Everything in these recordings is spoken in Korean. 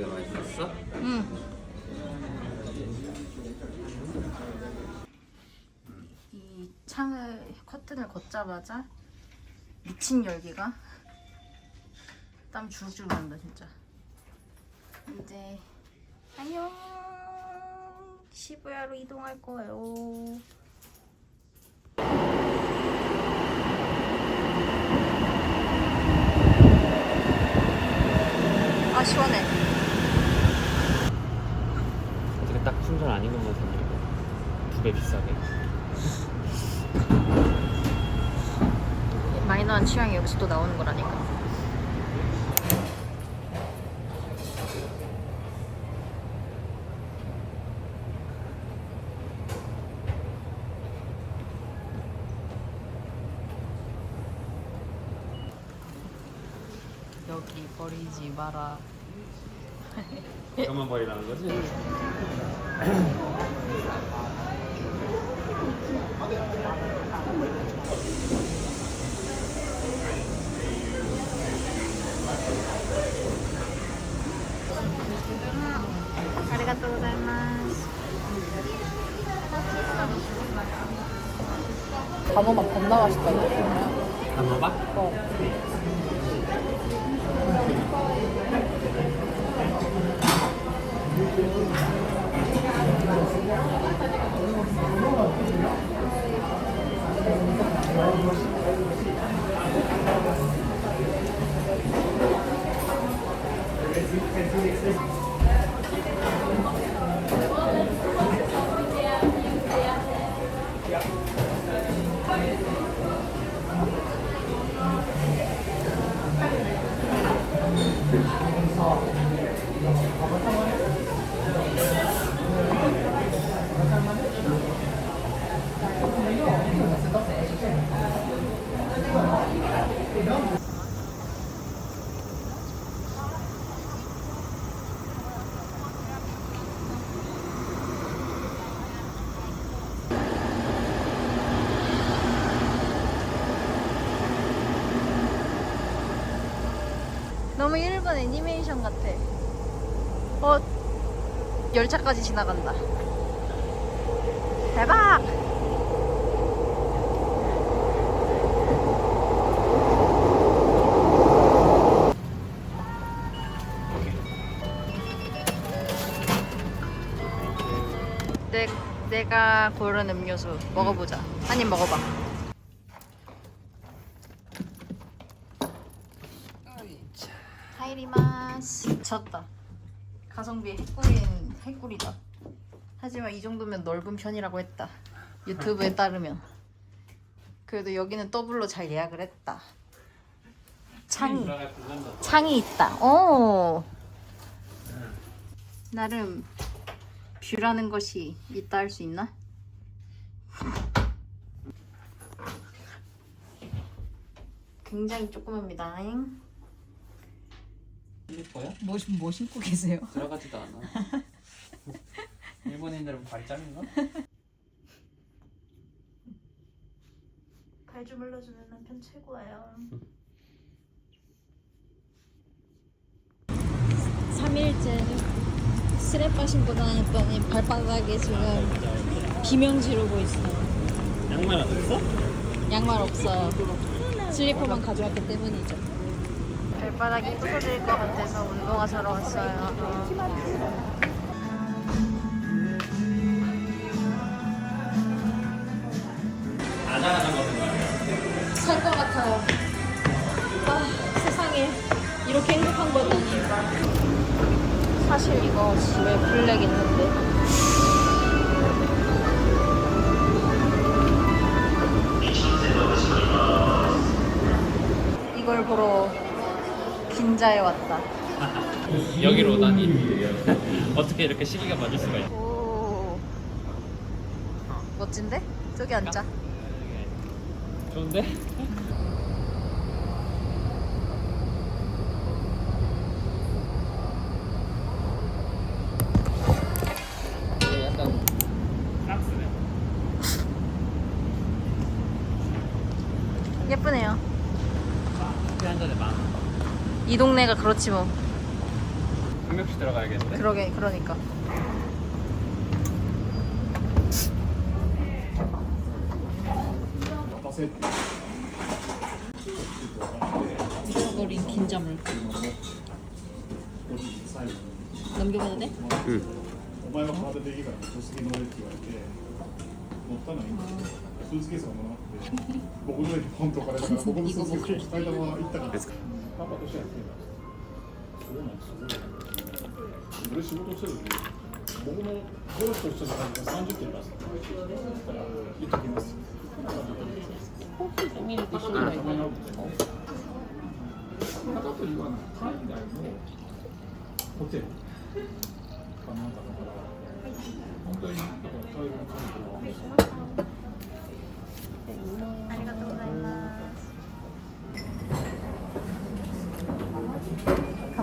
고기가 맛있었어? 응. 이 창을 커튼을 걷자마자 미친 열기가 땀 줄줄 난다 진짜. 이제 안녕 시부야로 이동할 거예요. 아 시원해. 어떻게 딱 충전 아닌 것만 샀냐고 두배 비싸게 마이너한 취향이 여기서 또 나오는 거라니까. 여기 버리지 마라. 이것만 버리라는 거지? 단호박 겁나 맛있다. 단호박? 어. 너무 일본 애니메이션 같아. 어, 열차까지 지나간다. 대박! 내, 내가 고른 음료수 먹어보자. 한 입 먹어봐. 졌다. 가성비 핵꿀인 핵꿀이다. 하지만 이 정도면 넓은 편이라고 했다. 유튜브에 따르면. 그래도 여기는 더블로 잘 예약을 했다. 창이. 창이 있다. 오 나름 뷰라는 것이 있다 할 수 있나? 굉장히 조그맣니다 거야? 뭐, 뭐 신고 계세요? 들어가지도 않아 일본인들은 발짱인가 발 주물러주는 남편 최고예요. 3일째 스레빠 신고 다녔더니 발바닥에 지금 비명 지르고 있어요. 양말 안 했어? 양말 없어요. 슬리퍼만 가져왔기 때문이죠. 발바닥이 부서질 것 같아서 운동화 사러 왔어요. 아장아장 거는 거야 살것 같아요. 아, 세상에 이렇게 행복한 거다니. 사실 이거 집에 블랙 있는데. 긴자에 왔다. 여기로 오다니 어떻게 이렇게 시기가 맞을 수가 있어 오, 멋진데? 저기 앉자. 좋은데? 이게 약간 프랑스네 예쁘네요. 커피 한 잔에 만 원. 이 동네가 그렇지 뭐. 금역시 들어가야겠는데? 그러게, 그러니까. 미쳐버린 긴자물. 넘겨봐도 돼? 응. 이거 먹을래? パパとしては来てたそうなんですよ俺仕事してる時僕のゴルフとしてた感じが30点出したから言っときますコーヒーとミルク一緒たまに会うんで方というのは海外のホテルかなんかだから本当にだから海外の観光はありがとうございます。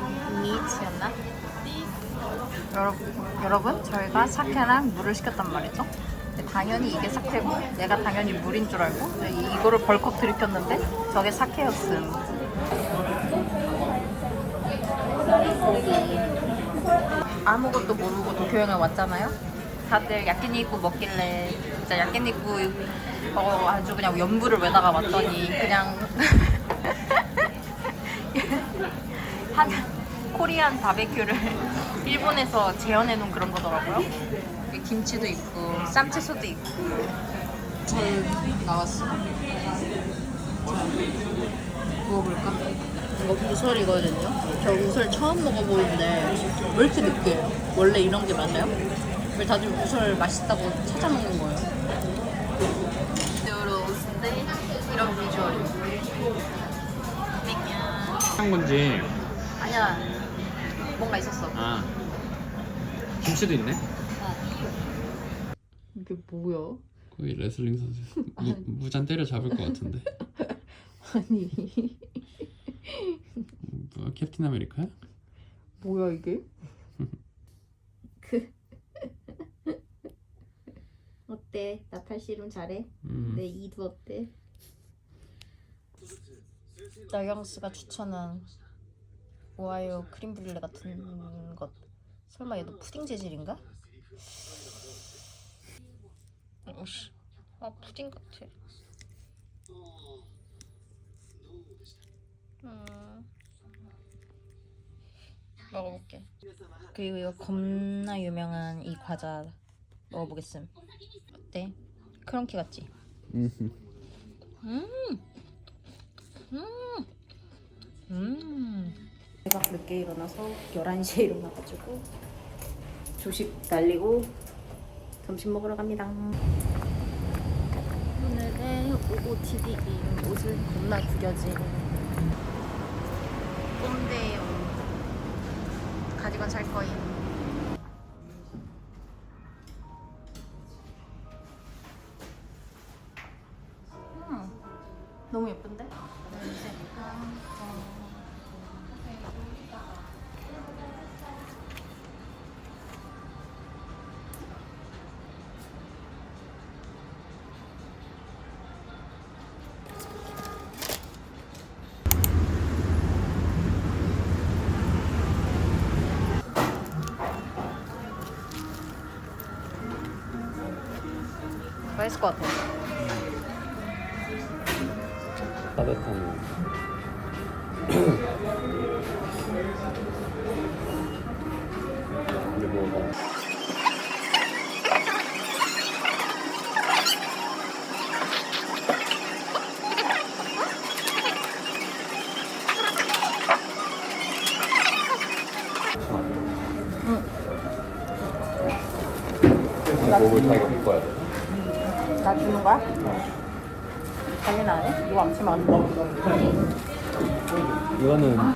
미치였나? 여러분, 여러분 저희가 사케랑 물을 시켰단 말이죠. 당연히 이게 사케고 내가 당연히 물인 줄 알고 이- 이거를 벌컥 들이켰는데 저게 사케였음. 아무것도 모르고 도쿄 여행을 왔잖아요. 다들 야끼니쿠 먹길래 진짜 야끼니쿠 어, 아주 그냥 연부를 외다가 왔더니 그냥 한 코리안 바베큐를 일본에서 재현해 놓은 그런 거더라고요. 여기 김치도 있고 쌈채소도 있고 잘 나왔어. 자, 먹어볼까? 이거 우설 이거든요. 저 우설 처음 먹어보는데 왜 이렇게 느끼해요? 원래 이런 게 맞아요? 왜 다들 우설 맛있다고 찾아 먹는 거예요? 누르스인데 이런 비주얼이. 땡냥. 한 건지 아니야 뭔가 있었어 아 김치도 있네? 이게 뭐야? 거기 레슬링 선수 무, 무잔 때려 잡을 것 같은데 아니 뭐야 캡틴 아메리카야? 뭐야 이게? 그 어때? 나탈 씨름 잘해? 음. 내 이도 어때? 나경스가 추천한 오하이오 크림 브릴레 같은 것 설마 얘도 푸딩 재질인가? 오씨 아 푸딩 같아 음. 먹어볼게 그리고 이거 겁나 유명한 이 과자 먹어보겠음 어때? 크런키 같지? 음. 음. 제가 늦게 일어나서 11시에 일어나가지고 조식 날리고 점심 먹으러 갑니다. 오늘의 OOTD 옷을 겁나 구겨진 꼼데요 가디건 살 거임. 맛있을 것 같아. 따뜻한 목을 타고 바꿔야 돼 나 주는 거야? 당연히 안 해? 이거 안 치면 안 돼. 이거는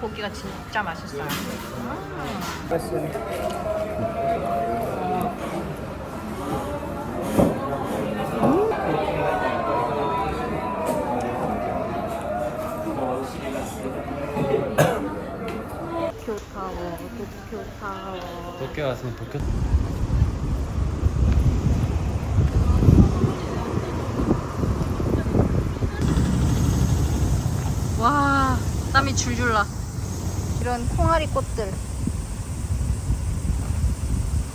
고기가 진짜 맛있어요. 도쿄 타워, 도쿄 타워. 도쿄 왔으면 도쿄 와, 땀이 줄줄 나. 이런 콩알이 꽃들.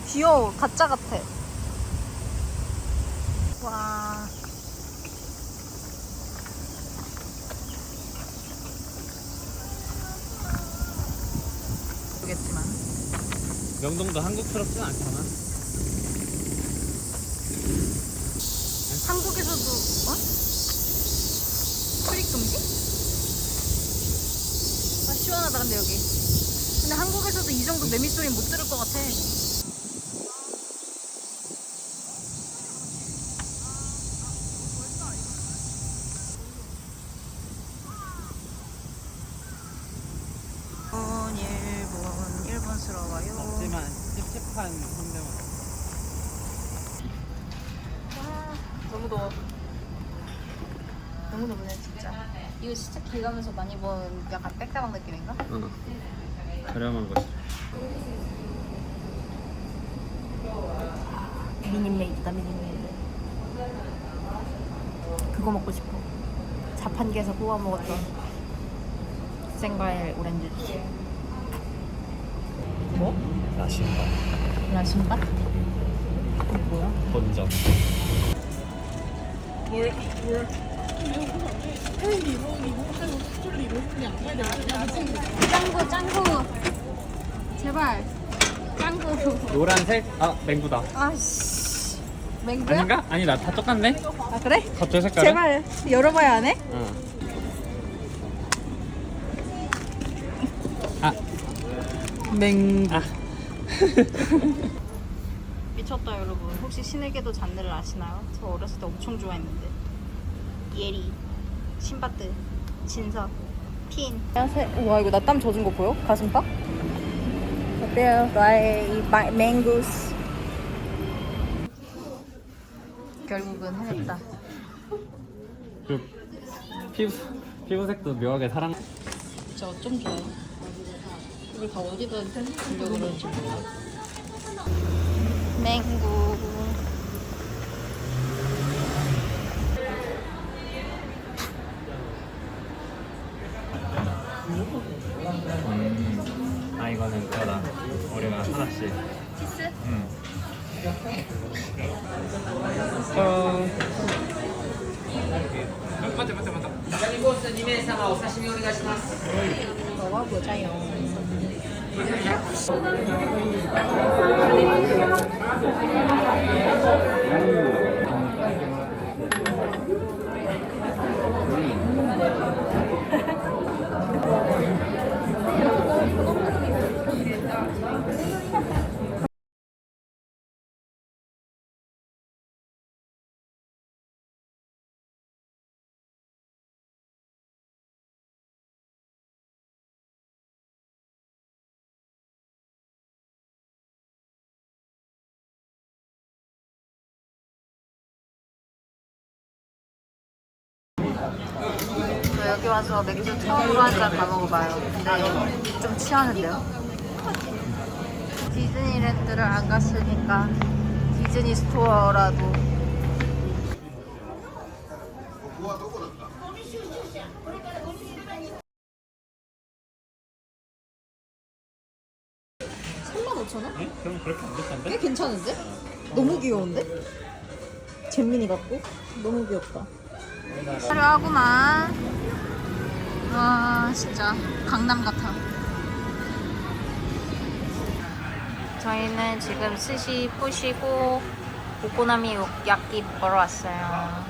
귀여워, 가짜 같아. 와. 모르겠지만. 명동도 한국스럽진 않잖아 한국에서도 어? 출입 금지? 아 시원하다 근데 여기. 근데 한국에서도 이 정도 매미 소리 못 들을 것 같아. 일본 일본 일본스러워요. 하지만 현대문 아, 너무 더워. 너무 더우네 진짜. 이거 진짜 길 가면서 많이 본 약간 백다방 느낌인가? 응 저렴한 곳이 미니메이드다 미니메이드. 그거 먹고 싶어. 자판기에서 구워 먹었던 생과일 오렌지 주스. 뭐? 나신바 라신바? 뭐야? 본점 짱구 짱구. 제발. 짱구. 노란색? 아 맹구다 아씨. 맹구야? 아닌가? 아니 나다 똑같네 아 그래? 겉에 색깔 제발 열어봐야 안 해? 응. 아 맹구. 아. 미쳤다 여러분. 혹시 신에게도 잔느를 아시나요? 저 어렸을 때 엄청 좋아했는데. 예리, 신바트, 진서, 핀. 와 이거 나 땀 젖은 거 보여? 가슴팍? 어때요? 나의 이 마, 맹구스. 결국은 해냈다. 그 피부 피부색도 묘하게 사랑 저 어쩜 좋아요? 이걸 다 어디다 두려고 그러는지 몰라. 맹구. 結構いいです。 여기 와서 맥주 처음으로 한잔다 먹어봐요. 근데 좀 취하는데요? 디즈니랜드를 안 갔으니까 디즈니 스토어라도 응? 그럼 그렇게 안 비싼데? 꽤 괜찮은데? 너무 귀여운데? 잼민이 같고 너무 귀엽다. 화려하구만. 와 진짜 강남 같아. 저희는 지금 스시 뿌시고 오코나미 야끼 먹으러 왔어요.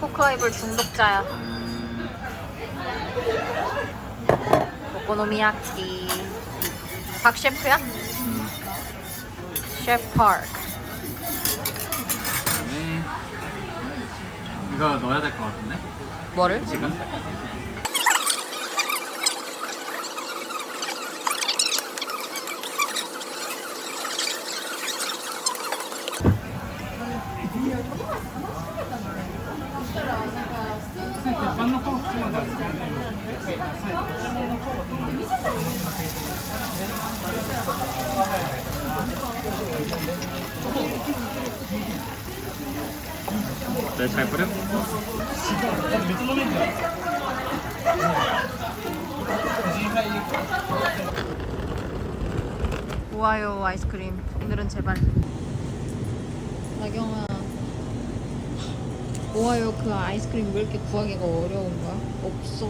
코크아이블 중독자야. 오코노미야끼. 박 셰프야? 셰프 파크. 이거 넣어야 될 것 같은데? 뭐를? 지금? 네, 잘 뿌려? 오하요 아이스크림. 오늘은 제발. 나경아. 오하요 그 아이스크림 왜 이렇게 구하기가 어려운 거야? 없어.